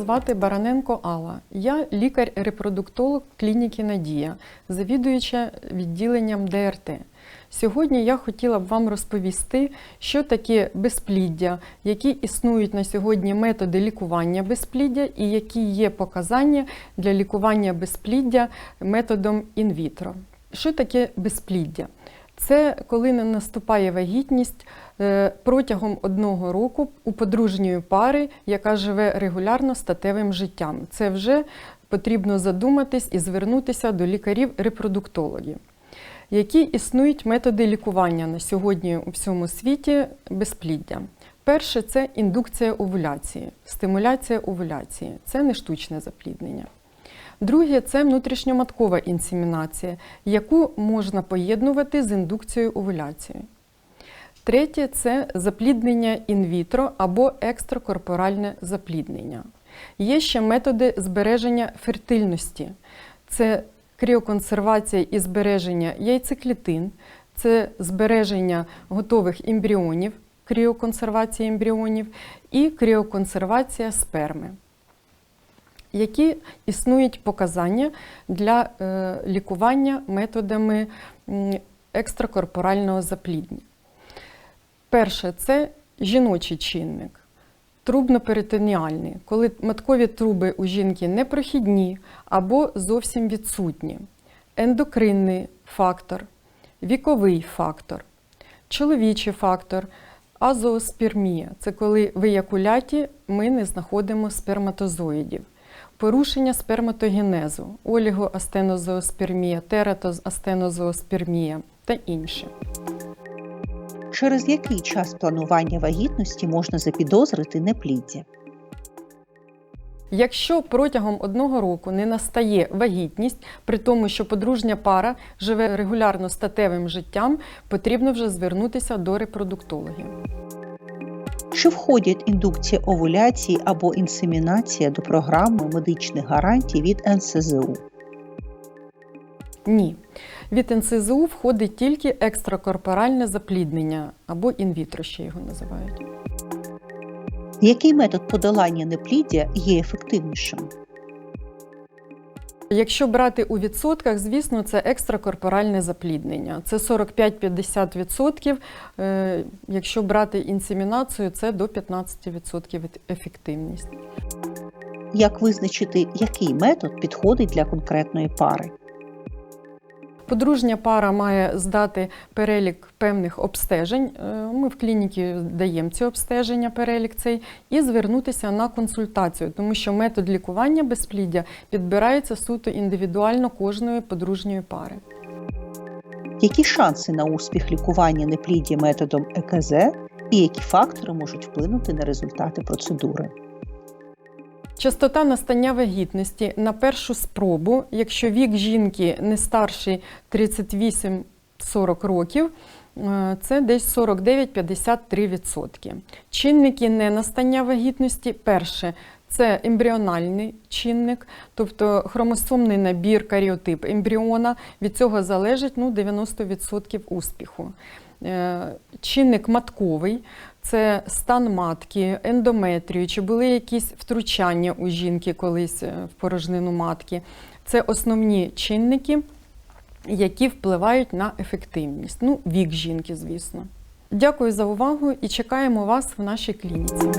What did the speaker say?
звати Бараненко Алла. Я лікар-репродуктолог клініки Надія, завідуюча відділенням ДРТ. Сьогодні я хотіла б вам розповісти, що таке безпліддя, які існують на сьогодні методи лікування безпліддя і які є показання для лікування безпліддя методом інвітро. Що таке безпліддя? Це коли не наступає вагітність е, протягом одного року у подружньої пари, яка живе регулярно статевим життям. Це вже потрібно задуматись і звернутися до лікарів-репродуктологів. Які існують методи лікування на сьогодні у всьому світі безпліддя? Перше це індукція овуляції, стимуляція овуляції. Це не штучне запліднення. Друге це внутрішньоматкова інсемінація, яку можна поєднувати з індукцією овуляції. Третє це запліднення інвітро або екстракорпоральне запліднення. Є ще методи збереження фертильності. Це кріоконсервація і збереження яйцеклітин, це збереження готових ембріонів, кріоконсервація ембріонів і кріоконсервація сперми. Які існують показання для е, лікування методами екстракорпорального запліднення? Перше це жіночий чинник, трубно-перитоніальний, коли маткові труби у жінки непрохідні або зовсім відсутні, ендокринний фактор, віковий фактор, чоловічий фактор, азооспермія це коли в еякуляті ми не знаходимо сперматозоїдів. Порушення сперматогенезу, олігоастенозооспермія, тератоастенозооспермія та інше. Через який час планування вагітності можна запідозрити непліддя? Якщо протягом одного року не настає вагітність, при тому, що подружня пара живе регулярно статевим життям, потрібно вже звернутися до репродуктологів. Чи входять індукція овуляції або інсемінація до програми медичних гарантій від НСЗУ? Ні. Від НСЗУ входить тільки екстракорпоральне запліднення або інвітро, ще його називають. Який метод подолання непліддя є ефективнішим? Якщо брати у відсотках, звісно, це екстракорпоральне запліднення. Це 45-50%. Е, Якщо брати інсемінацію, це до 15% ефективність. Як визначити, який метод підходить для конкретної пари? Подружня пара має здати перелік певних обстежень. Е, Ми в клініці даємо ці обстеження, перелік цей, і звернутися на консультацію, тому що метод лікування безпліддя підбирається суто індивідуально кожної подружньої пари. Які шанси на успіх лікування непліддя методом ЕКЗ і які фактори можуть вплинути на результати процедури? Частота настання вагітності на першу спробу, якщо вік жінки не старший 38-40 років, е, це десь 49-53%. Чинники ненастання вагітності перше. Це ембріональний чинник, тобто хромосомний набір, каріотип ембріона. Від цього залежить ну, 90% успіху. Е, Чинник матковий це стан матки, ендометрію, чи були якісь втручання у жінки колись е, в порожнину матки. Це основні чинники, які впливають на ефективність. Ну, вік жінки, звісно. Дякую за увагу і чекаємо вас в нашій клініці.